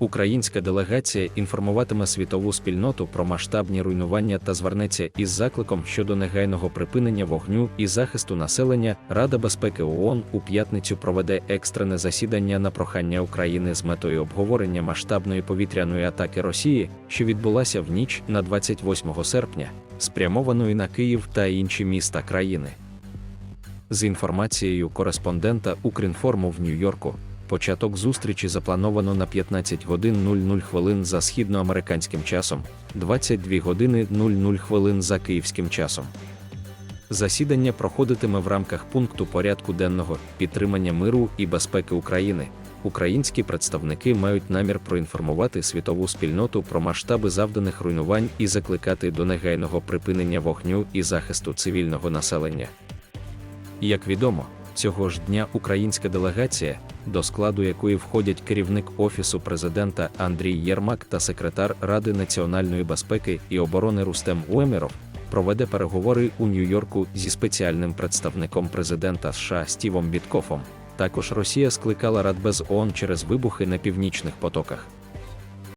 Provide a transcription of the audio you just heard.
Українська делегація інформуватиме світову спільноту про масштабні руйнування та звернеться із закликом щодо негайного припинення вогню і захисту населення. Рада безпеки ООН у п'ятницю проведе екстрене засідання на прохання України з метою обговорення масштабної повітряної атаки Росії, що відбулася в ніч на 28 серпня, спрямованої на Київ та інші міста країни. З інформацією кореспондента Укрінформу в Нью-Йорку, початок зустрічі заплановано на 15 годин 00 хвилин за східноамериканським часом, 22 години 00 хвилин за київським часом. Засідання проходитиме в рамках пункту порядку денного підтримання миру і безпеки України. Українські представники мають намір проінформувати світову спільноту про масштаби завданих руйнувань і закликати до негайного припинення вогню і захисту цивільного населення. Як відомо, цього ж дня українська делегація, до складу якої входять керівник Офісу президента Андрій Єрмак та секретар Ради національної безпеки і оборони Рустем Уемеров, проведе переговори у Нью-Йорку зі спеціальним представником президента США Стівом Біткофом. Також Росія скликала Радбез ООН через вибухи на північних потоках.